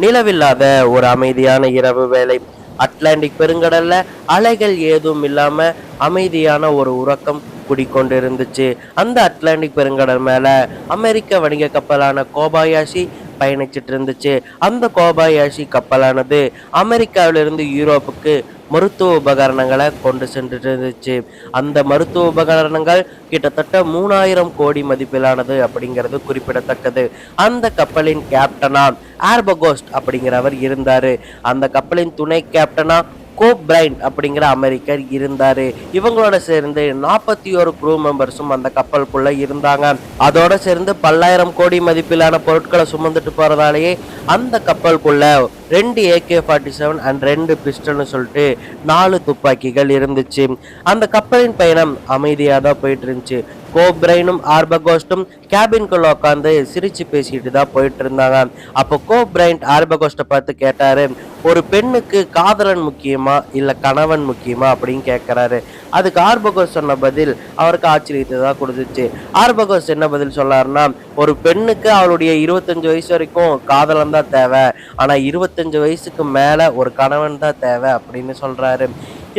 நிலவில்லாத ஒரு அமைதியான இரவு வேலை அட்லாண்டிக் பெருங்கடல்ல அலைகள் ஏதும் இல்லாம அமைதியான ஒரு உறக்கம் குடிக்கொண்டிருந்துச்சு. அந்த அட்லாண்டிக் பெருங்கடல் மேல அமெரிக்க வணிக கப்பலான கோபாயாஷி பயணிச்சிட்டு இருந்துச்சு அந்த கோபாயாஷி கப்பலானது அமெரிக்காவிலிருந்து யூரோப்புக்கு மருத்துவ உபகரணங்களை கொண்டு சென்றுட்டு இருந்துச்சு அந்த மருத்துவ உபகரணங்கள் கிட்டத்தட்ட மூணாயிரம் கோடி மதிப்பிலானது அப்படிங்கிறது குறிப்பிடத்தக்கது. அந்த கப்பலின் கேப்டனா ஆர்பகோஸ்ட் அப்படிங்கிறவர் இருந்தாரு. அந்த கப்பலின் துணை கேப்டனா கோப் பிரைன் அப்படிங்கிற அமெரிக்கர் இருந்தார். இவங்களோட சேர்ந்து நாற்பத்தி ஒரு குரூ மெம்பர்ஸும் அந்த கப்பலுக்குள்ள இருந்தாங்க. அதோட சேர்ந்து பல்லாயிரம் கோடி மதிப்பிலான பொருட்களை சுமந்துட்டு போறதாலேயே அந்த கப்பலுக்குள்ள ரெண்டு ஏகே ஃபார்ட்டி செவன் அண்ட் ரெண்டு பிஸ்டல்னு சொல்லிட்டு நாலு துப்பாக்கிகள் இருந்துச்சு. அந்த கப்பலின் பயணம் அமைதியாக தான் போயிட்டு இருந்துச்சு கோப்ரைனும் ஆர்பகோஸ்டும் கேபின்குள்ள உட்காந்து சிரிச்சு பேசிட்டு தான் போயிட்டு இருந்தாங்க அப்போ கோப்ரைன் ஆர்பகோஸ்ட்டை பார்த்து கேட்டாரு ஒரு பெண்ணுக்கு காதலன் முக்கியமா இல்ல கணவன் முக்கியமா? அப்படின்னு கேட்குறாரு அதுக்கு ஆர்பகோஸ் சொன்ன பதில் அவருக்கு ஆச்சரியத்தை தான் கொடுத்துச்சு. ஆர்பகோஸ் என்ன பதில் சொல்லாருன்னா ஒரு பெண்ணுக்கு அவளுடைய இருபத்தஞ்சு வயசு வரைக்கும் காதலன் தான் தேவை. ஆனா இருபத்தஞ்சு வயசுக்கு மேல ஒரு கணவன் தான் தேவை அப்படின்னு சொல்றாரு.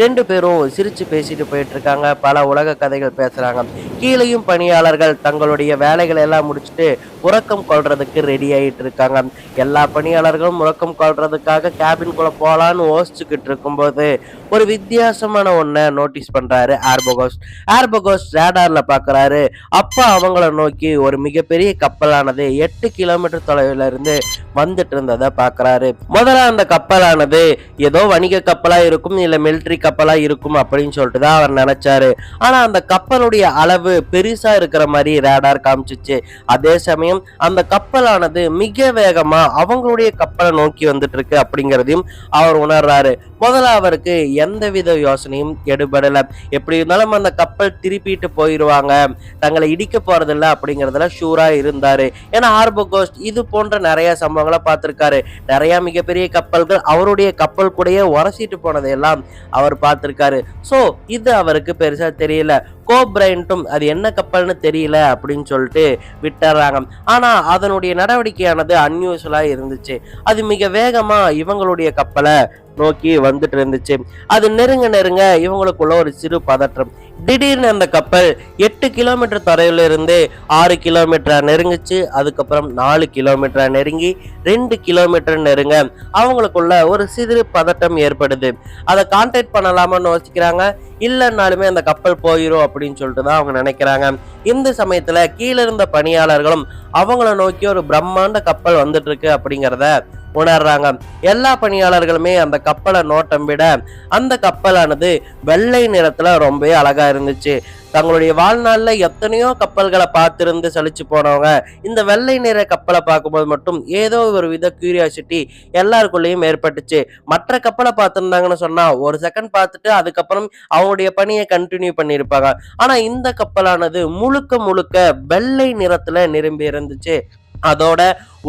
ரெண்டு பேரும் சிரிச்சு பேசிட்டு போயிட்டு இருக்காங்க பல உலக கதைகள் பேசுறாங்க. கீழேயும் பணியாளர்கள் தங்களுடைய வேலைகளை எல்லாம் முடிச்சுட்டு உறக்கம் கொள்றதுக்கு ரெடி ஆயிட்டு இருக்காங்க. எல்லா பணியாளர்களும் உறக்கம் கொள்றதுக்காக கேபின்குள்ள போகலான்னு யோசிச்சுக்கிட்டு இருக்கும்போது ஒரு வித்தியாசமான ஒன்றை நோட்டீஸ் பண்றாரு ஆர்பகோஸ் ஆர்பகோஸ் ரேடார்ல பாக்குறாரு. அப்போ அவங்கள நோக்கி ஒரு மிகப்பெரிய கப்பலானது எட்டு கிலோமீட்டர் தொலைவில் இருந்து வந்துட்டு இருந்ததை பாக்குறாரு. முதல்ல அந்த கப்பலானது ஏதோ வணிக கப்பலா இருக்கும் இல்ல மிலிட்டரி கப்பலா இருக்கும் அப்படின்னு சொல்லிட்டு தான் அவர் நினைச்சாரு. ஆனா அந்த கப்பலுடைய அளவு பெருசா இருக்கிற மாதிரி ரேடார் காமிச்சிச்சு. அதே சமயம் அந்த கப்பலானது மிக வேகமா அவங்களுடைய கப்பலை நோக்கி வந்துட்டு இருக்கு அப்படிங்கிறதையும் அவர் உணர்றாரு. முதல்ல அவருக்கு எந்தவித யோசனையும் எடுபடல. எப்படி இருந்தாலும் அந்த கப்பல் திருப்பிட்டு போயிடுவாங்க தங்களை இடிக்க போறதில்ல அப்படிங்கறதுல ஷூரா இருந்தாரு. ஏன்னா ஆர்போகோஸ்ட் இது போன்ற நிறைய சம்பவங்களை பார்த்திருக்காரு. நிறைய மிகப்பெரிய கப்பல்கள் அவருடைய கப்பல் கூடயே உரசிட்டு போனதையெல்லாம் அவர் பார்த்திருக்காரு. ஸோ இது அவருக்கு பெருசா தெரியல. கோப்ரைன்ட்டும் அது என்ன கப்பல்னு தெரியல அப்படின்னு சொல்லிட்டு விட்டுறாங்க. ஆனால் அதனுடைய நடவடிக்கையானது அன்யூசுவலாக இருந்துச்சு. அது மிக வேகமாக இவங்களுடைய கப்பலை நோக்கி வந்துட்டு இருந்துச்சு. அது நெருங்க நெருங்க இவங்களுக்குள்ள ஒரு சிறு பதற்றம். திடீர்னு அந்த கப்பல் எட்டு கிலோமீட்டர் தொலைவில் இருந்து ஆறு கிலோமீட்டரா நெருங்குச்சு. அதுக்கப்புறம் நாலு கிலோமீட்டரா நெருங்கி ரெண்டு கிலோமீட்டர் நெருங்க. அவங்களுக்குள்ள ஒரு சிறு பதட்டம் ஏற்படுது. அதை கான்டாக்ட் பண்ணலாமான்னு யோசிக்கிறாங்க. இல்லைன்னாலுமே அந்த கப்பல் போயிடும் அப்படின்னு சொல்லிட்டு தான் அவங்க நினைக்கிறாங்க. இந்த சமயத்துல கீழே இருந்த பணியாளர்களும் அவங்கள நோக்கி ஒரு பிரம்மாண்ட கப்பல் வந்துட்டு இருக்கு அப்படிங்கிறத உணர்றாங்க. எல்லா பணியாளர்களுமே அந்த கப்பலை நோட்டம் விட அந்த கப்பலானது வெள்ளை நிறத்துல ரொம்பவே அழகா இருந்துச்சு. தங்களுடைய வாழ்நாளில் எத்தனையோ கப்பல்களை பார்த்துருந்து சலிச்சு போனவங்க இந்த வெள்ளை நிற கப்பலை பார்க்கும்போது மட்டும் ஏதோ ஒரு வித கியூரியாசிட்டி எல்லாருக்குள்ளேயும் ஏற்பட்டுச்சு. மற்ற கப்பலை பார்த்துருந்தாங்கன்னு சொன்னால் ஒரு செகண்ட் பார்த்துட்டு அதுக்கப்புறம் அவங்களுடைய பணியை கண்டினியூ பண்ணியிருப்பாங்க. ஆனால் இந்த கப்பலானது முழுக்க முழுக்க வெள்ளை நிறத்தில் நிரம்பி இருந்துச்சு. அதோட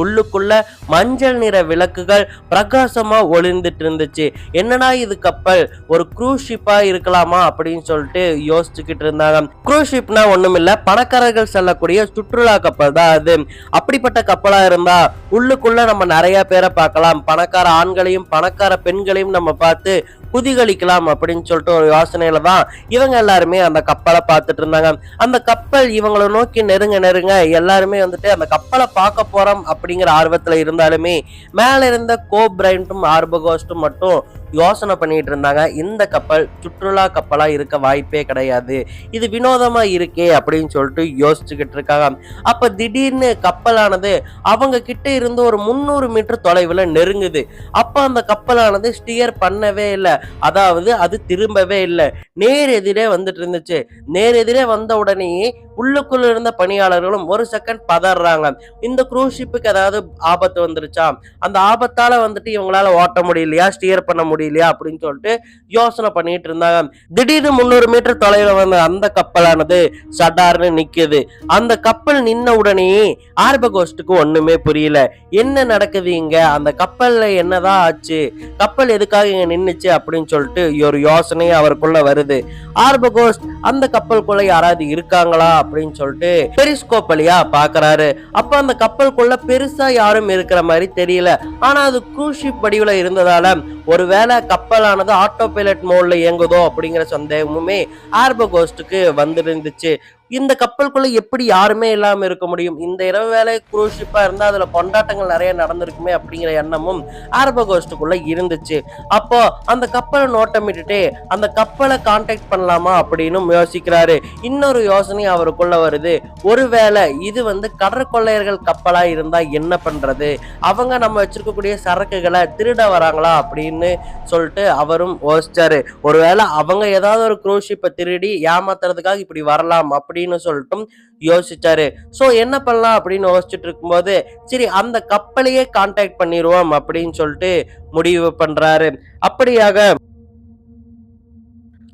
உள்ளுக்குள்ள மஞ்சள் நிற விளக்குகள் பிரகாசமா ஒளிர்ந்துட்டு இருந்துச்சு என்னடா இது கப்பல்? ஒரு க்ரூஸ் ஷிப்பா இருக்கலாமா அப்படின்னு சொல்லிட்டு யோசிச்சுக்கிட்டு இருந்தாங்க. க்ரூஸ் ஷிப்னா ஒண்ணுமில்ல பணக்காரர்கள் செல்லக்கூடிய சுற்றுலா கப்பல் தான் அது. அப்படிப்பட்ட கப்பலா இருந்தா உள்ளுக்குள்ள நம்ம நிறைய பேரை பார்க்கலாம். பணக்கார ஆண்களையும் பணக்கார பெண்களையும் நம்ம பார்த்து குதிகளிக்கலாம் அப்படின்னு சொல்லிட்டு ஒரு யோசனையில தான் இவங்க எல்லாருமே அந்த கப்பலை பார்த்துட்டு இருந்தாங்க. அந்த கப்பல் இவங்களை நோக்கி நெருங்க நெருங்க எல்லாருமே வந்துட்டு அந்த கப்பலை பார்க்க போறோம் அப்படிங்கிற ஆர்வத்தில் இருந்தாலுமே மேல இருந்த கோப்ரைன்ட்டும் ஆர்பகோஸ்டும் மட்டும் யோசனை பண்ணிட்டு இருந்தாங்க. இந்த கப்பல் சுற்றுலா கப்பலாக இருக்க வாய்ப்பே கிடையாது. இது வினோதமாக இருக்கே அப்படின்னு சொல்லிட்டு யோசிச்சுக்கிட்டு இருக்காங்க. அப்போ திடீர்னு கப்பலானது அவங்க கிட்ட இருந்து ஒரு முந்நூறு மீட்டர் தொலைவில் நெருங்குது. அப்போ அந்த கப்பலானது ஸ்டியர் பண்ணவே இல்லை. அதாவது அது திரும்பவே இல்லை. நேர் எதிரே வந்துட்டு இருந்துச்சு. நேர் எதிரே வந்த உடனேயே உள்ளுக்குள்ள இருந்த பணியாளர்களும் ஒரு செகண்ட் பதறாங்க. இந்த க்ரூஸ் ஷிப்புக்கு ஏதாவது ஆபத்து வந்துருச்சா? அந்த ஆபத்தால வந்துட்டு இவங்களால ஓட்ட முடியலையா? ஸ்டியர் பண்ண முடியும் முடியலையா அப்படின்னு சொல்லிட்டு யோசனை பண்ணிட்டு இருந்தாங்க. திடீர்னு முந்நூறு மீட்டர் தொலைவில் வந்த அந்த கப்பலானது சடார்னு நிக்குது. அந்த கப்பல் நின்ன உடனே ஆர்பகோஸ்டுக்கு ஒன்றுமே புரியல. என்ன நடக்குது இங்கே? அந்த கப்பலில் என்னதான் ஆச்சு? கப்பல் எதுக்காக இங்கே நின்றுச்சு அப்படின்னு சொல்லிட்டு ஒரு யோசனை அவருக்குள்ள வருது. ஆர்பகோஸ்ட் அந்த கப்பலுக்குள்ள யாராவது இருக்காங்களா அப்படின்னு சொல்லிட்டு பெரிஸ்கோப் வழியா பாக்குறாரு. அப்ப அந்த கப்பலுக்குள்ள பெருசா யாரும் இருக்கிற மாதிரி தெரியல. ஆனா அது குரூஷிப் வடிவில் இருந்ததால ஒருவேளை கப்பலானது ஆட்டோ பைலட் மோட்ல இயங்குதோ அப்படிங்கிற சந்தேகமுமே ஆர்பகோஸ்டுக்கு வந்திருந்துச்சு. இந்த கப்பலுக்குள்ள எப்படி யாருமே இல்லாம இருக்க முடியும்? இந்த இரவு வேலை குரூஸ் ஷிப்பா இருந்தா அதுல கொண்டாட்டங்கள் நிறைய நடந்திருக்குமே அப்படிங்கிற எண்ணமும் ஆர்பகோஸ்டுக்குள்ள இருந்துச்சு. அப்போ அந்த கப்பலை நோட்டமிட்டுட்டு அந்த கப்பலை கான்டாக்ட் பண்ணலாமா அப்படின்னு யோசிக்கிறாரு. இன்னொரு யோசனை அவருக்குள்ள வருது. ஒருவேளை இது வந்து கடற்கொள்ளையர்கள் கப்பலா இருந்தா என்ன பண்றது? அவங்க நம்ம வச்சிருக்கக்கூடிய சரக்குகளை திருட வராங்களா அப்படின்னு சொல்லிட்டு அவரும் யோசிச்சாரு. ஒருவேளை அவங்க ஏதாவது ஒரு குரூஸ் ஷிப்பை திருடி ஏமாத்துறதுக்காக இப்படி வரலாம் அப்படி அப்படின்னு சொல்லிட்டும் யோசிச்சாரு. சோ என்ன பண்ணலாம் அப்படின்னு யோசிச்சுட்டு இருக்கும்போது சரி அந்த கப்பலையே கான்டாக்ட் பண்ணிடுவோம் அப்படின்னு சொல்லிட்டு முடிவு பண்றாரு. அப்படியாக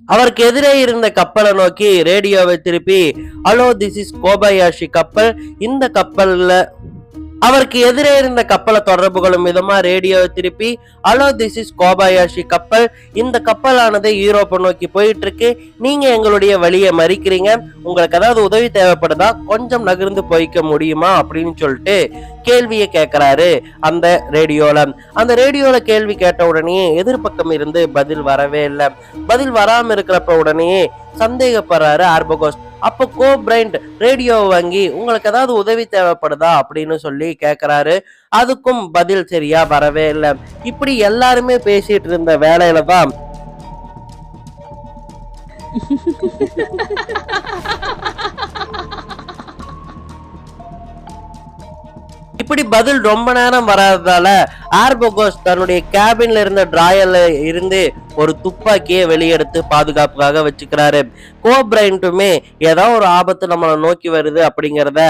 அவருக்கு எதிரே இருந்த கப்பலை நோக்கி ரேடியோவை திருப்பி ஹலோ திஸ் இஸ் கோபயாஷி கப்பல். இந்த கப்பல்ல அவருக்கு எதிரே இருந்த கப்பலை தொடர்பு கொள்ளும் விதமா ரேடியோவை திருப்பி அலோ திஸ் இஸ் கோபாயாஷி கப்பல். இந்த கப்பலானது யூரோப்பை நோக்கி போயிட்டு இருக்கு நீங்க எங்களுடைய வழியை மறிக்கிறீங்க. உங்களுக்கு ஏதாவது உதவி தேவைப்படுதா? கொஞ்சம் நகர்ந்து போய்க்க முடியுமா? அப்படின்னு சொல்லிட்டு கேள்வியை கேட்கிறாரு அந்த ரேடியோல. அந்த ரேடியோல கேள்வி கேட்ட உடனே எதிர்பக்கம் இருந்து பதில் வரவே இல்லை. பதில் வராம இருக்கிறப்ப உடனே சந்தேகப்படுறாரு ஆர்பகோஸ். அப்போ கோ பிரைண்ட் ரேடியோ வாங்கி உங்களுக்கு ஏதாவது உதவி தேவைப்படுதா? அப்படின்னு சொல்லி கேட்குறாரு அதுக்கும் பதில் சரியா வரவே இல்லை. இப்படி எல்லாருமே பேசிட்டு இருந்த வேலையில தான் இப்படி பதில் ரொம்ப நேரம் வராததால ஆர்போகோஸ் தன்னுடைய கேபின்ல இருந்த டிராயர்ல இருந்து ஒரு துப்பாக்கியை வெளியெடுத்து பாதுகாப்புக்காக வச்சுக்கிறாரு. கோப்ரைன்ட்டுமே ஏதோ ஒரு ஆபத்து நம்மளை நோக்கி வருது அப்படிங்கிறத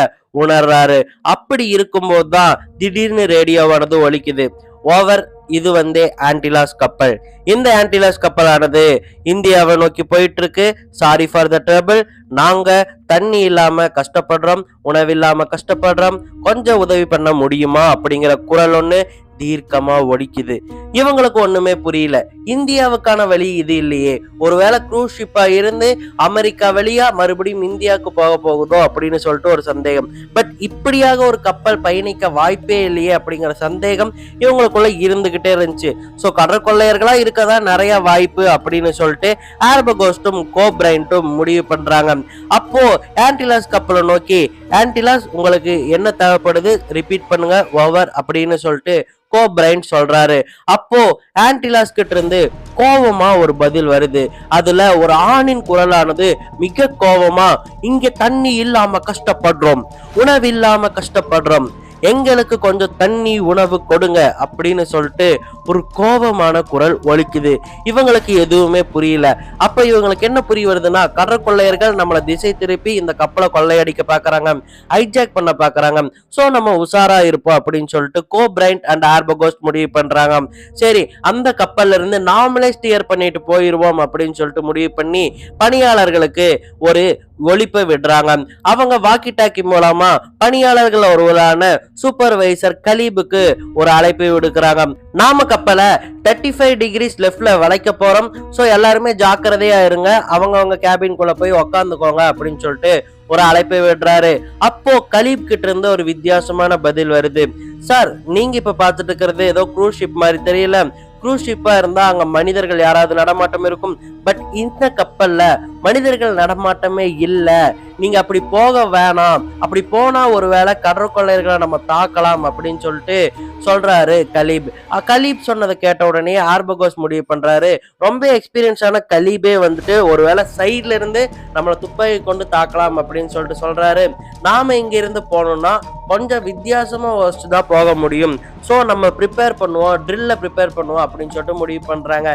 உணர்றாரு. அப்படி இருக்கும்போது தான் திடீர்னு ரேடியோவானது ஒழிக்குது ஓவர் இது வந்து ஆன்டிலாஸ் கப்பல் இந்த ஆன்டிலாஸ் கப்பலானது இந்தியாவை நோக்கி போயிட்டு இருக்கு சாரி ஃபார் த ட்ரபிள் நாங்க தண்ணி இல்லாம கஷ்டப்படுறோம் உணவில்லாம கஷ்டப்படுறோம். கொஞ்சம் உதவி பண்ண முடியுமா அப்படிங்கிற குரல் ஒன்று தீர்க்கமா ஒடிக்குது. இவங்களுக்கு ஒண்ணுமே புரியல. இந்தியாவுக்கான வழி இது இல்லையே. ஒருவேளை க்ரூஸ் ஷிப்பா இருந்து அமெரிக்கா வழியா மறுபடியும் இந்தியாவுக்கு போக போகுதோ அப்படின்னு சொல்லிட்டு ஒரு சந்தேகம். பட் இப்படியாக ஒரு கப்பல் பயணிக்க வாய்ப்பே இல்லையே அப்படிங்கிற சந்தேகம் இவங்களுக்குள்ள இருந்துகிட்டே இருந்துச்சு. ஸோ கடற்கொள்ளையர்களா இருக்கதான் நிறைய வாய்ப்பு அப்படின்னு சொல்லிட்டு ஆர்பகோஸ்டும் கோப்ரைன்ட்டும் முடிவு பண்றாங்க. அப்போ ஆன்டிலாஸ் கப்பலை நோக்கி ஆன்டிலாஸ் உங்களுக்கு என்ன தேவைப்படுது? ரிப்பீட் பண்ணுங்க ஓவர் அப்படின்னு சொல்லிட்டு கோ பிரைன் சொல்றாரு. அப்போ ஆன்டிலாஸ் கிட்ட இருந்து கோபமா ஒரு பதில் வருது. அதுல ஒரு ஆணின் குரலானது மிக கோபமா இங்க தண்ணி இல்லாம கஷ்டப்படுறோம். உணவு இல்லாம கஷ்டப்படுறோம். எங்களுக்கு கொஞ்சம் தண்ணி உணவு கொடுங்க அப்படின்னு சொல்லிட்டு ஒரு கோபமான குரல் ஒழிக்குது இவங்களுக்கு எதுவுமே புரியல. அப்ப இவங்களுக்கு என்ன புரிய வருதுன்னா கடற்கொள்ளையர்கள் நம்மளை திசை திருப்பி இந்த கப்பலை கொள்ளையடிக்க பாக்குறாங்க. ஹைஜாக் பண்ண பாக்குறாங்க. சோ நம்ம உஷாரா இருப்போம் அப்படின்னு சொல்லிட்டு கோ பிரைண்ட் அண்ட் ஆர்பகோஸ்ட் முடிவு பண்றாங்க. சரி அந்த கப்பல்ல இருந்து நாமளே ஸ்டியர் பண்ணிட்டு போயிருவோம் அப்படின்னு சொல்லிட்டு முடிவு பண்ணி பணியாளர்களுக்கு ஒரு ஒழிப்பை விடுறாங்க. அவங்க வாக்கி டாக்கி மூலமா பணியாளர்கள் ஒருவரான சூப்பர்வைசர் கலீபுக்கு ஒரு அழைப்பை விடுக்கிறாங்க. நாம கப்பலை தேர்ட்டி ஃபைவ் டிகிரிஸ் லெஃப்ட்ல வளைக்க போறோம். ஸோ எல்லாருமே ஜாக்கிரதையா இருங்க. அவங்கவுங்க கேபின்குள்ள போய் உக்காந்துக்கோங்க அப்படின்னு சொல்லிட்டு ஒரு அழைப்பை விடுறாரு. அப்போ கலீப் கிட்ட இருந்து ஒரு வித்தியாசமான பதில் வருது. சார் நீங்க இப்ப பாத்துட்டு இருக்கிறது ஏதோ க்ரூஸ் ஷிப் மாதிரி தெரியல. க்ரூஸ் ஷிப்பா இருந்தா அங்க மனிதர்கள் யாராவது நடமாட்டம் இருக்கும். பட் இந்த கப்பல்ல மனிதர்கள் நடமாட்டமே இல்லை. நீங்க அப்படி போக வேணாம். அப்படி போனா ஒருவேளை கடற்கொள்ளையர்களை நம்ம தாக்கலாம் அப்படின்னு சொல்லிட்டு சொல்றாரு கலீப். கலீப் சொன்னதை கேட்ட உடனே ஆர்பகோஸ் முடிவு பண்றாரு. ரொம்ப எக்ஸ்பீரியன்ஸான கலீபே வந்துட்டு ஒருவேளை சைட்ல இருந்து நம்மளை துப்பாக்கி கொண்டு தாக்கலாம் அப்படின்னு சொல்லிட்டு சொல்றாரு. நாம இங்க இருந்து போனோம்னா கொஞ்சம் வித்தியாசமா வச்சு தான் போக முடியும். ஸோ நம்ம ப்ரிப்பேர் பண்ணுவோம் ட்ரில்ல ப்ரிப்பேர் பண்ணுவோம் அப்படின்னு சொல்லிட்டு முடிவு பண்றாங்க.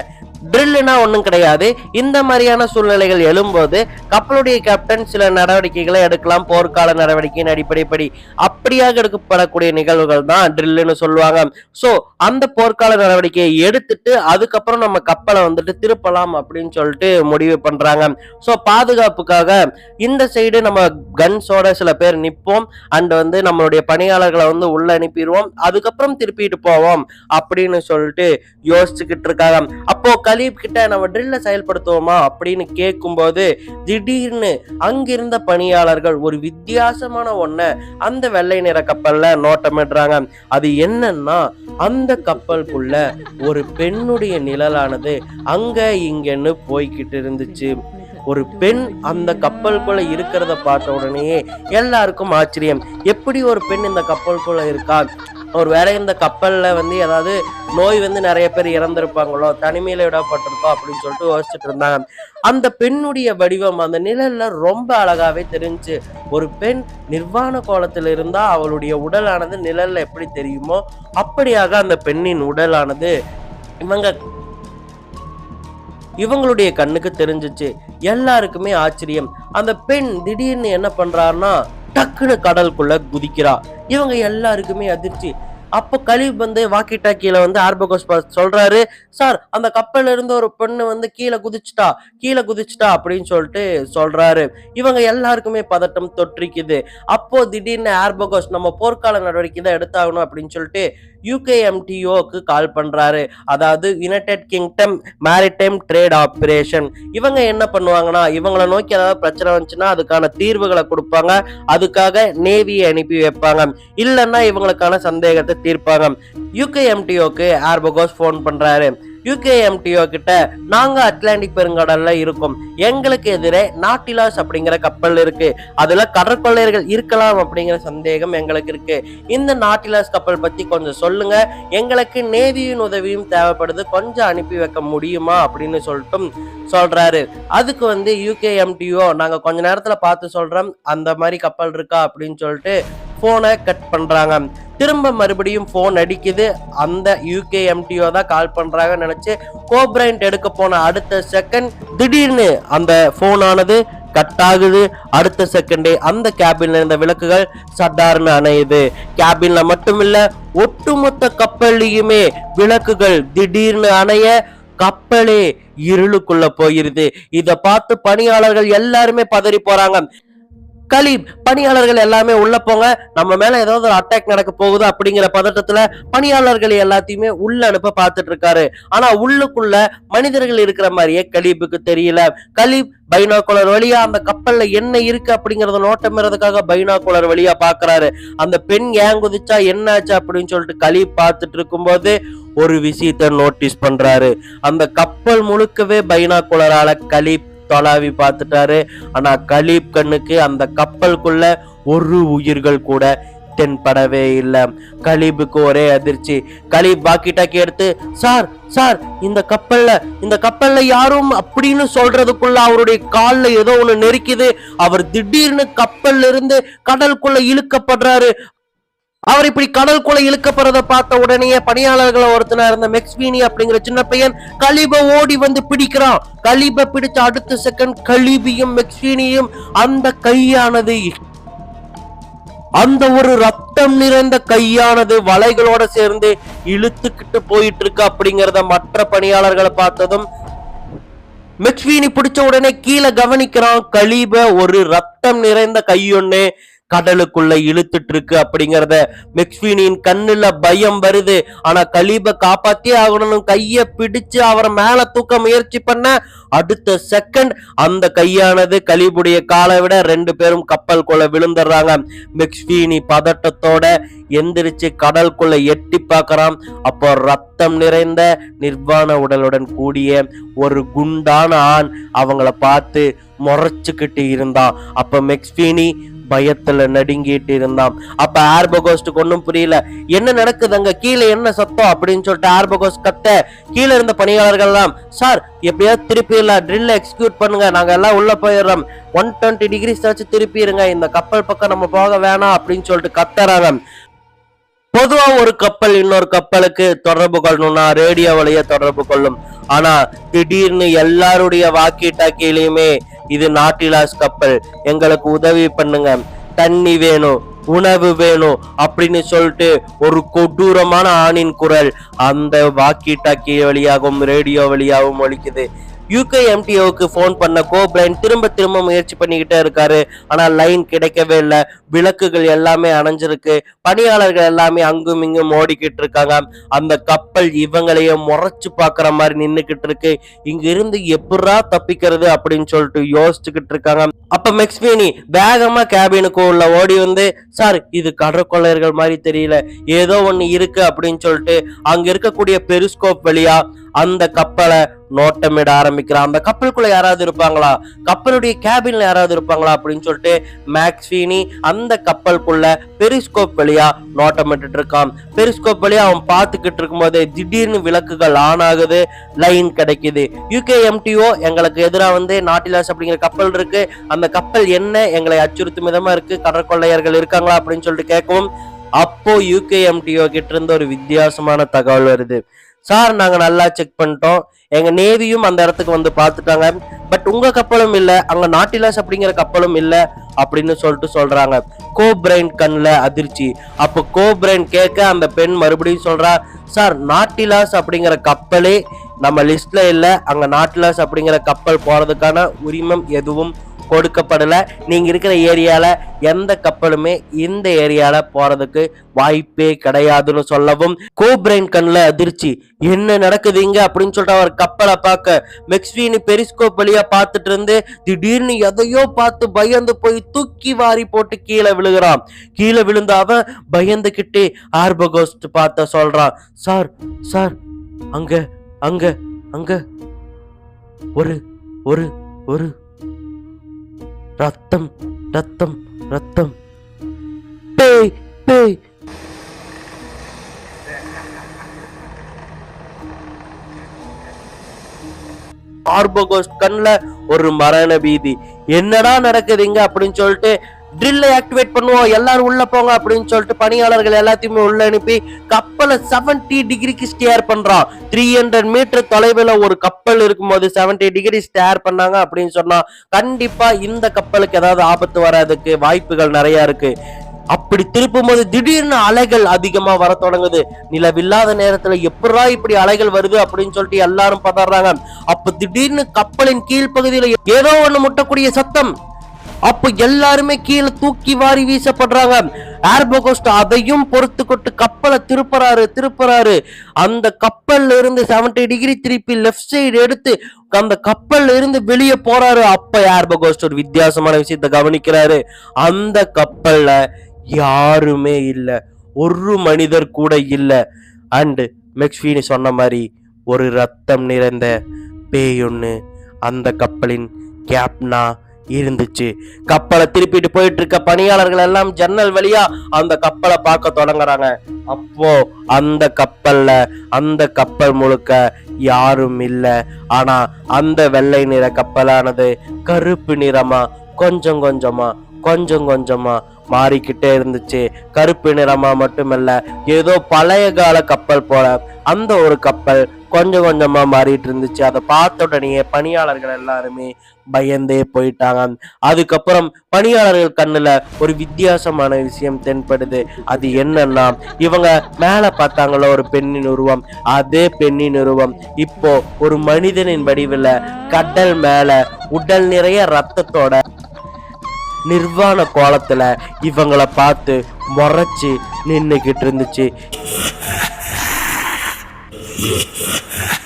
ட்ரில்லுனா ஒன்றும் கிடையாது. இந்த மாதிரியான சூழ்நிலைகள் எழும்போது கப்பலுடைய கேப்டன் சில நடவடிக்கைகளை எடுக்கலாம். போர்க்கால நடவடிக்கையின் அடிப்படைப்படி அப்படியாக எடுக்கப்படக்கூடிய நிகழ்வுகள் தான் ட்ரில்லுன்னு சொல்லுவாங்க. ஸோ அந்த போர்க்கால நடவடிக்கையை எடுத்துட்டு அதுக்கப்புறம் நம்ம கப்பலை வந்துட்டு திருப்பலாம் அப்படின்னு சொல்லிட்டு முடிவு பண்றாங்க. ஸோ பாதுகாப்புக்காக இந்த சைடு நம்ம கன்ஸோட சில பேர் நிற்போம் அண்ட் வந்து நம்மளுடைய பணியாளர்களை வந்து உள்ள அனுப்பிடுவோம். அதுக்கப்புறம் திருப்பிட்டு போவோம் அப்படின்னு சொல்லிட்டு யோசிச்சுக்கிட்டு இருக்காங்க. அப்போ கலீப் கிட்ட நம்ம ட்ரில்ல செயல்படுத்துவோமா அப்படின்னு கேட்கும்போது திடீர்னு அங்கிருந்த பணியாளர்கள் ஒரு வித்தியாசமான ஒன்ன அந்த வெள்ளை நிற கப்பல்ல நோட்டமிடுறாங்க. அது என்னன்னா அந்த கப்பலுக்குள்ள ஒரு பெண்ணுடைய நிழலானது அங்க இங்கன்னு போய்கிட்டு இருந்துச்சு. ஒரு பெண் அந்த கப்பலுக்குள்ள இருக்கிறத பார்த்த உடனேயே எல்லாருக்கும் ஆச்சரியம். எப்படி ஒரு பெண் இந்த கப்பலுக்குள்ள இருக்கா? ஒரு வேலை இந்த கப்பலில் வந்து ஏதாவது நோய் வந்து நிறைய பேர் இறந்திருப்பாங்களோ தனிமையில விடப்பட்டிருக்கோ அப்படின்னு சொல்லிட்டு யோசிச்சுட்டு இருந்தாங்க. அந்த பெண்ணுடைய வடிவம் அந்த நிழல்ல ரொம்ப அழகாவே தெரிஞ்சு ஒரு பெண் நிர்வாண கோலத்தில் இருந்தா அவளுடைய உடலானது நிழல்ல எப்படி தெரியுமோ அப்படியாக அந்த பெண்ணின் உடலானது இவங்க இவங்களுடைய கண்ணுக்கு தெரிஞ்சிச்சு. எல்லாருக்குமே ஆச்சரியம். அந்த பெண் திடீர்னு என்ன பண்றாருன்னா டக்குன்னு கடலுக்குள்ள குதிக்கிறா. இவங்க எல்லாருக்குமே அதிர்ச்சி. அப்போ கழிவு வந்து வாக்கி டாக்கியில வந்து ஆர்பகோஸ் சொல்றாரு சார் அந்த கப்பல்ல இருந்து ஒரு பெண்ணு வந்து கீழே குதிச்சுட்டா கீழே குதிச்சுட்டா அப்படின்னு சொல்லிட்டு சொல்றாரு. இவங்க எல்லாருக்குமே பதட்டம் தொற்றிக்குது. அப்போ திடீர்னு ஆர்பகோஸ் நம்ம போர்க்கால நடவடிக்கை தான் எடுத்தாகணும் அப்படின்னு சொல்லிட்டு யூகேஎம்டிஓக்கு கால் பண்றாரு. அதாவது united kingdom maritime trade operation இவங்க என்ன பண்ணுவாங்கன்னா இவங்களை நோக்கி ஏதாவது பிரச்சனை வந்துச்சுன்னா அதுக்கான தீர்வுகளை கொடுப்பாங்க. அதுக்காக நேவியை அனுப்பி வைப்பாங்க. இல்லைன்னா இவங்களுக்கான சந்தேகத்தை தீர்ப்பாங்க யூகேஎம்டிஓக்கு ஆர்பகோஸ் ஃபோன் பண்றாரு. யூகேஎம்டிஓ கிட்ட நாங்க அட்லாண்டிக் பெருங்கடல்ல இருக்கோம். எங்களுக்கு எதிரே நாட்டிலாஸ் அப்படிங்கிற கப்பல் இருக்கு. அதுல கடற்கொள்ளையர்கள் இருக்கலாம் அப்படிங்கிற சந்தேகம் எங்களுக்கு இருக்கு. இந்த நாட்டிலாஸ் கப்பல் பத்தி கொஞ்சம் சொல்லுங்க. எங்களுக்கு நேவியின் உதவியும் தேவைப்படுது. கொஞ்சம் அனுப்பி வைக்க முடியுமா அப்படின்னு சொல்லிட்டும் சொல்றாரு. அதுக்கு வந்து யூகேஎம்டிஓ நாங்க கொஞ்ச நேரத்துல பார்த்து சொல்றோம். அந்த மாதிரி கப்பல் இருக்கா அப்படின்னு சொல்லிட்டு போனை கட் பண்றாங்க. திரும்ப மறுபடியும் ஃபோன் அடிக்குது. அந்த யூகே எம்டிஓ தான் கால் பண்றாங்கன்னு நினச்சி கோப்ரைண்ட் எடுக்க போன அடுத்த செகண்ட் திடீர்னு அந்த ஃபோனானது ஆனது கட் ஆகுது. அடுத்த செகண்டே அந்த கேபின்ல இருந்த விளக்குகள் சட்டார்னு அணையுது. கேபின்ல மட்டும் ஒட்டுமொத்த கப்பல்லையுமே விளக்குகள் திடீர்னு அணைய கப்பலே இருளுக்குள்ள போயிருது. இதை பார்த்து பணியாளர்கள் எல்லாருமே பதறி போறாங்க. கலீப் பணியாளர்கள் எல்லாமே உள்ள போங்க. நம்ம மேல ஏதாவது ஒரு அட்டாக் நடக்க போகுது அப்படிங்கிற பதட்டத்துல பணியாளர்கள் எல்லாத்தையுமே உள்ள அனுப்ப பார்த்துட்டு இருக்காரு. ஆனா உள்ளுக்குள்ள மனிதர்கள் இருக்கிற மாதிரியே கலீபுக்கு தெரியல. கலீப் பைனாகுலர் வழியா அந்த கப்பல்ல என்ன இருக்கு அப்படிங்கறத நோட்டமிறதுக்காக பைனாகுலர் வழியா பாக்குறாரு. அந்த பெண் ஏன் குதிச்சா என்ன ஆச்சு அப்படின்னு சொல்லிட்டு கலீப் பார்த்துட்டு இருக்கும்போது ஒரு விஷயத்த நோட்டீஸ் பண்றாரு. அந்த கப்பல் முழுக்கவே பைனாகுலரால கலீப் தொலாவி பார்த்துட்டாரு. ஆனா கலீப் கண்ணுக்கு அந்த கப்பலுக்குள்ள ஒரு உயிர்கள் கூட தென்படவே இல்லை. கலீபுக்கு ஒரே அதிர்ச்சி. கலீப் பாக்கி டாக்கி எடுத்து சார் சார் இந்த கப்பல்ல இந்த கப்பல்ல யாரும் அப்படின்னு சொல்றதுக்குள்ள அவருடைய கால்ல ஏதோ ஒண்ணு நெருக்குது. அவர் திடீர்னு கப்பல்ல இருந்து கடலுக்குள்ள இழுக்கப்படுறாரு. அவர் இப்படி கடலுக்குள்ள இழுக்கப்படுறத பார்த்த உடனே பணியாளர்கள் ஒருத்தனா இருந்த மெக்ஸ்வீனி அப்படிங்கிற சின்ன பையன் கலீப ஓடி வந்து பிடிக்கிறான். கலீப பிடிச்ச அடுத்த செகண்ட் கலீபியும் மெக்ஸ்வீனியும் அந்த கையானது அந்த ஒரு ரத்தம் நிறைந்த கையானது வலைகளோட சேர்ந்து இழுத்துக்கிட்டு போயிட்டு இருக்கு அப்படிங்கறத மற்ற பணியாளர்களை பார்த்ததும் மெக்ஸ்வீனி பிடிச்ச உடனே கீழே கவனிக்கிறான். கலீப ஒரு ரத்தம் நிறைந்த கையொன்னு கடலுக்குள்ள இழுத்துட்டு இருக்கு அப்படிங்கறத மெக்ஸ்வீனியின் கண்ணுல பயம் வருது. ஆனா கலீப காப்பாத்தி ஆகணும் கைய பிடிச்சு அவரை மேல தூக்க முயற்சி பண்ண அடுத்த செகண்ட் அந்த கையானது கலீபுடைய காலை விட ரெண்டு பேரும் கப்பலுக்குள்ள விழுந்துடுறாங்க. மெக்ஸ்வீனி பதட்டத்தோட எந்திரிச்சு கடலுக்குள்ள எட்டி பார்க்கறான். அப்போ ரத்தம் நிறைந்த நிர்வாண உடலுடன் கூடிய ஒரு குண்டான ஆண் அவங்கள பார்த்து முறைச்சுக்கிட்டு இருந்தான். அப்ப மெக்ஸ்வீனி பயத்துல நடுங்கிட்டு இருந்தான் அப்ப ஆர்பகோஸ்டுக்கு ஒன்றும் புரியல. என்ன நடக்குது அங்க? கீழே என்ன சத்தம்? அப்படின்னு சொல்லிட்டு ஆர்பகோஸ் கத்த கீழே இருந்த பணியாளர்கள் எல்லாம் சார் எப்படியாவது திருப்பிடலாம். ட்ரில்ல எக்ஸிக்யூட் பண்ணுங்க. நாங்க எல்லாம் உள்ள போயிடுறோம். ஒன் டுவெண்ட்டி டிகிரிஸ் ஆச்சு திருப்பிடுங்க. இந்த கப்பல் பக்கம் நம்ம போக வேணாம். அப்படின்னு சொல்லிட்டு கத்துறாங்க பொதுவா ஒரு கப்பல் இன்னொரு கப்பலுக்கு தொடர்பு கொள்ளணும்னா ரேடியோ வழியா தொடர்பு கொள்ளும். ஆனா திடீர்னு எல்லாருடைய வாக்கி டாக்கிலையுமே இது நாட்டிலாஸ் கப்பல். எங்களுக்கு உதவி பண்ணுங்க. தண்ணி வேணும் உணவு வேணும் அப்படின்னு சொல்லிட்டு ஒரு கொடூரமான ஆணின் குரல் அந்த வாக்கி டாக்கி வழியாகவும் ரேடியோ வழியாகவும் ஒழிக்குது யூகே எம்டிஓக்கு ஃபோன் பண்ண கோப்ரைன் திரும்ப திரும்ப முயற்சி பண்ணிக்கிட்டே இருக்காரு. ஆனால் லைன் கிடைக்கவே இல்லை. விளக்குகள் எல்லாமே அணைஞ்சிருக்கு. பணியாளர்கள் எல்லாமே அங்கும் இங்கும் ஓடிக்கிட்டு இருக்காங்க. அந்த கப்பல் இவங்களையே முறைச்சு பார்க்குற மாதிரி நின்றுக்கிட்டு இருக்கு. இங்க இருந்து எப்படா தப்பிக்கிறது அப்படின்னு சொல்லிட்டு யோசிச்சுக்கிட்டு இருக்காங்க. அப்ப மெக்ஸ்பீனி வேகமா கேபினுக்கு உள்ள ஓடி வந்து சார் இது கடற்கொள்ளையர்கள் மாதிரி தெரியல. ஏதோ ஒன்று இருக்கு அப்படின்னு சொல்லிட்டு அங்க இருக்கக்கூடிய பெருஸ்கோப் வழியா அந்த கப்பலை நோட்டமிட ஆரம்பிக்கிறான் அந்த கப்பலுக்குள்ள யாராவது இருப்பாங்களா? கப்பலுடைய கேபின்ல யாராவது இருப்பாங்களா? அப்படின்னு சொல்லிட்டு மேக்ஸ்வீனி அந்த கப்பலுக்குள்ள பெரிஸ்கோப் வழியா நோட்டமிட்டு இருக்கான். பெரிஸ்கோப் வழியா அவன் பார்த்துக்கிட்டு இருக்கும்போது திடீர்னு விளக்குகள் ஆன் ஆகுது. லைன் கிடைக்குது. யூகே எம்டிஓ எங்களுக்கு எதிராக வந்து நாட்டிலாஸ் அப்படிங்கிற கப்பல் இருக்கு. அந்த கப்பல் என்ன? எங்களை அச்சுறுத்தும் விதமா இருக்கு. கடற்கொள்ளையர்கள் இருக்காங்களா? அப்படின்னு சொல்லிட்டு கேட்கவும் அப்போ யூகே எம்டிஓ கிட்ட இருந்து ஒரு வித்தியாசமான தகவல் வருது. சார் நாங்கள் நல்லா செக் பண்ணிட்டோம். எங்கள் நேவியும் அந்த இடத்துக்கு வந்து பார்த்துட்டாங்க. பட் உங்கள் கப்பலும் இல்லை அங்கே நாட்டிலாஸ் அப்படிங்கிற கப்பலும் இல்லை அப்படின்னு சொல்லிட்டு சொல்கிறாங்க கோப்ரைன் கண்ணில் அதிர்ச்சி. அப்போ கோப்ரைன் கேட்க அந்த பெண் மறுபடியும் சொல்கிறா சார் நாட்டிலாஸ் அப்படிங்கிற கப்பலே நம்ம லிஸ்ட்டில் இல்லை. அங்கே நாட்டிலாஸ் அப்படிங்கிற கப்பல் போகிறதுக்கான உரிமம் எதுவும் கொடுக்கப்படலை நீங்கள் இருக்கிற ஏரியாவில் எந்த கப்பலுமே இந்த ஏரியாவில் போகிறதுக்கு வாய்ப்பே கிடையாதுன்னு சொல்லவும் கோப்ரைன் கண்ணில் அதிர்ச்சி. என்ன நடக்குதுங்க அப்படின்னு சொல்லிட்டு அவர் கப்பலை பார்க்க. மெக்ஸ்வீனு பெரிஸ்கோப் வழியாக பார்த்துட்டு இருந்து திடீர்னு எதையோ பார்த்து பயந்து போய் தூக்கி வாரி போட்டு கீழே விழுகிறான். கீழே விழுந்த அவன் பயந்துக்கிட்டே ஆர்பகோஸ்ட் பார்த்த சொல்றான் சார் சார் அங்க அங்க அங்க ஒரு ஒரு ஒரு ரத்தம் ரத்தம் ரத்தம். பேய் பேய். ஆர்போகோஸ்ட் கண்ணுல ஒரு மரண பீதி. என்னடா நடக்குதுங்க அப்படின்னு சொல்லிட்டு ட்ரில்லை ஆக்டிவேட் பண்ணுவோம். எல்லாரும் உள்ள போங்க அப்படின்னு சொல்லிட்டு பணியாளர்கள் எல்லாத்தையுமே உள்ள அனுப்பி கப்பலை 70 டிகிரிக்கு ஸ்டேர் பண்றான். த்ரீ ஹண்ட்ரட் மீட்டர் தொலைவில் ஒரு கப்பல் இருக்கும்போது 70 டிகிரி ஸ்டேர் பண்ணாங்க அப்படின்னு சொன்னா கண்டிப்பா இந்த கப்பலுக்கு ஏதாவது ஆபத்து வராதுக்கு வாய்ப்புகள் நிறைய இருக்கு. அப்படி திருப்பும் போது திடீர்னு அலைகள் அதிகமா வர தொடங்குது. நிலவில்லாத நேரத்துல எப்படா இப்படி அலைகள் வருது அப்படின்னு சொல்லிட்டு எல்லாரும் பதறாங்க. அப்ப திடீர்னு கப்பலின் கீழ்ப்பகுதியில ஏதோ ஒண்ணு முட்டக்கூடிய சத்தம். அப்ப எல்லாருமே கீழே தூக்கி வாரி வீசப்படுறாங்க. ஏர்போகோஸ்ட் அதையும் பொறுத்து கொட்டு கப்பலை திருப்புறாரு திருப்புறாரு. அந்த கப்பல்ல இருந்து 70 டிகிரி திருப்பி லெஃப்ட் சைடு எடுத்து அந்த கப்பல்ல இருந்து வெளியே போறாரு. அப்ப ஏர்போகோஸ்ட் ஒரு வித்தியாசமான விஷயத்த கவனிக்கிறாரு. அந்த கப்பல்ல யாருமே இல்லை. ஒரு மனிதர் கூட இல்லை. அண்டு மெக்ஸ்வீனி சொன்ன மாதிரி ஒரு ரத்தம் நிறைந்த பேய் ஒன்று அந்த கப்பலின் கேப்னா இருந்துச்சு. கப்பலை திருப்பிட்டு போயிட்டு இருக்க பணியாளர்கள் எல்லாம் ஜன்னல் வழியா அந்த கப்பலை பார்க்க தொடங்குறாங்க. அப்போ அந்த கப்பல்ல அந்த கப்பல் முழுக்க யாரும் இல்ல. ஆனா அந்த வெள்ளை நிற கப்பலானது கருப்பு நிறமா கொஞ்சம் கொஞ்சமா கொஞ்சம் கொஞ்சமா மாறிக்கிட்டே இருந்துச்சு. கருப்பு நிறமா மட்டுமல்ல ஏதோ பழைய கால கப்பல் போல அந்த ஒரு கப்பல் கொஞ்சம் கொஞ்சமா மாறிட்டு இருந்துச்சு. அதை பார்த்த உடனே பணியாளர்கள் எல்லாருமே பயந்தே போயிட்டாங்க. அதுக்கப்புறம் பணியாளர்கள் கண்ணுல ஒரு வித்தியாசமான விஷயம் தென்படுது. அது என்னன்னா இவங்க மேல பார்த்தாங்களோ ஒரு பெண்ணின் உருவம் அதே பெண்ணின் உருவம். இப்போ ஒரு மனிதனின் வடிவில் கடல் மேல உடல் நிறைய ரத்தத்தோட நிர்வாண கோலத்துல இவங்கள பார்த்து முறைச்சி நின்னுகிட்டு இருந்துச்சு. What